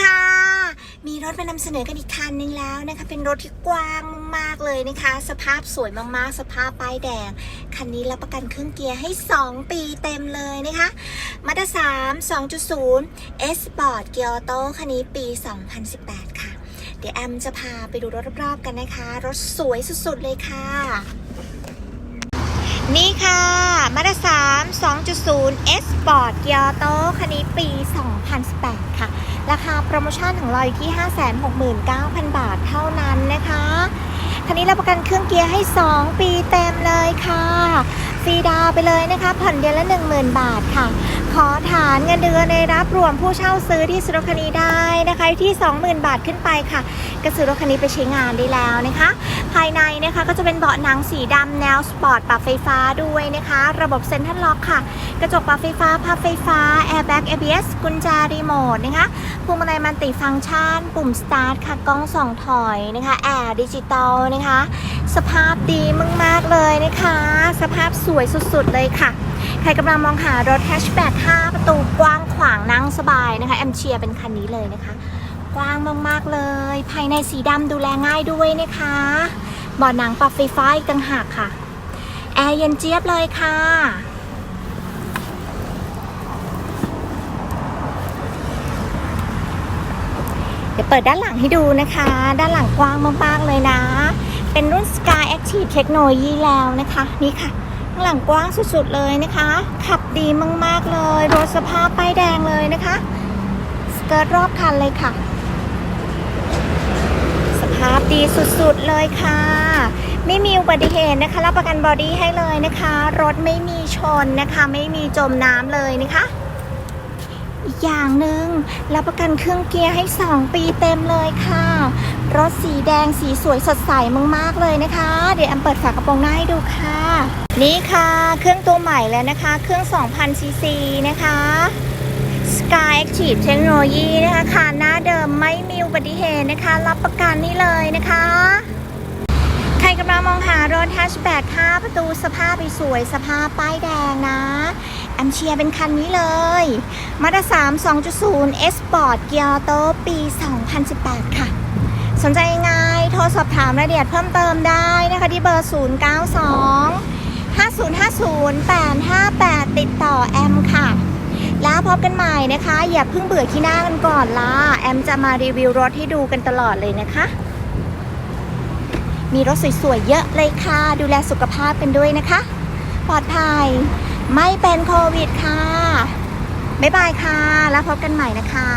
ค่ะ มีรถมานำเสนอกันอีกคันนึงแล้วนะคะ เป็นรถที่กว้างมากๆเลยนะคะ สภาพสวยมากๆ สภาพป้ายแดง คันนี้รับประกันเครื่องเกียร์ให้ 2 ปีเต็มเลยนะคะมาด้า3 2.0 S Sport เกียร์ออโต้คันนี้ปี 2018 ค่ะ เดี๋ยวแอมจะพาไปดูรถรอบๆกันนะคะ รถสวยสุดๆเลยค่ะ นี่ค่ะ 3 2.0 S Sport เกียร์โต้คันนี้ปี 2018 ค่ะ ราคาโปรโมชั่นของเราอยู่ที่ 569,000 บาทเท่านั้นนะคะ คันนี้รับประกันเครื่องเกียร์ให้ 2 ปีเต็มเลยค่ะฟรีดาวไปเลยนะคะ ผ่อนเดือนละ 10,000 บาทค่ะ ขอฐานเงินเดือนในรับรวมผู้เช่าซื้อที่ซื้อรถคันนี้ได้นะคะที่ 20,000 บาทขึ้นไปค่ะก็ซื้อรถคันนี้ไปใช้งานได้แล้วนะคะ ภายในนะคะก็จะเป็นเบาะหนังสีดำแนวสปอร์ตปรับไฟฟ้าด้วยนะคะ ระบบเซ็นทรัลล็อกค่ะ กระจกปรับไฟฟ้าพับไฟฟ้าแอร์แบ็ก ABS กุญแจรีโมทนะคะพวงมาลัยมันติฟังก์ชัน ปุ่มสตาร์ทค่ะกล้องส่องถอยนะคะแอร์ดิจิตอลนะคะ สภาพดีมากๆเลยนะคะ สภาพสวยสุดๆเลยค่ะ ใครกำลังมองหารถแฮชแบ็ก5ประตูกว้างขวางนั่งสบายนะคะแอมเชียร์เป็นคันนี้เลยนะคะกว้างมาก ๆ เลย ภายในสีดำดูแลง่ายด้วยนะคะ บาะหนังปรับไฟฟ้าอีกต่างหากค่ะ แอร์เย็นเจี๊ยบเลยค่ะ เดี๋ยวเปิดด้านหลังให้ดูนะคะ ด้านหลังกว้างมากๆเลยนะ เป็นรุ่น Sky Active Technology แล้วนะคะ นี่ค่ะข้างหลังกว้างสุดๆเลยนะคะ ขับดีมากๆเลย รถสภาพป้ายแดงเลยนะคะ สเกิร์ตรอบคันเลยค่ะ ดีสุดๆเลยค่ะ ไม่มีอุบัติเหตุนะคะ รับประกันบอดี้ให้เลยนะคะ รถไม่มีชนนะคะ ไม่มีจมน้ำเลยนะคะอีกอย่างหนึ่งรับประกันเครื่องเกียร์ให้ 2 ปีเต็มเลยค่ะ รถสีแดงสีสวยสดใสมากๆเลยนะคะ เดี๋ยวแอมเปิดฝากระโปรงหน้าให้ดูค่ะ นี่ค่ะ เครื่องตัวใหม่แล้วนะคะ เครื่อง 2,000ซีซีนะคะ Sky Active Technology นะคะค่ะหน้า นะคะ รับประกันนี่เลยนะคะ ใครกำลังมองหารถแฮชแบ็ก5ประตูสภาพสวยสภาพป้ายแดงนะ แอมเชียเป็นคันนี้เลยมาด้า3 2.0 S Sport เกียร์โตปี 2018 ค่ะ สนใจยังไงโทรสอบถามรายละเอียดเพิ่มเติมได้นะคะที่เบอร์ 092 5050 858 ติดต่อแอมค่ะ แล้วพบกันใหม่นะคะ อย่าเพิ่งเบื่อขี้หน้ากันก่อนล่ะ แอมจะมารีวิวรถให้ดูกันตลอดเลยนะคะ มีรถสวยๆเยอะเลยค่ะ ดูแลสุขภาพกันด้วยนะคะ ปลอดภัย ไม่เป็นโควิดค่ะ บ๊ายบายค่ะ แล้วพบกันใหม่นะคะ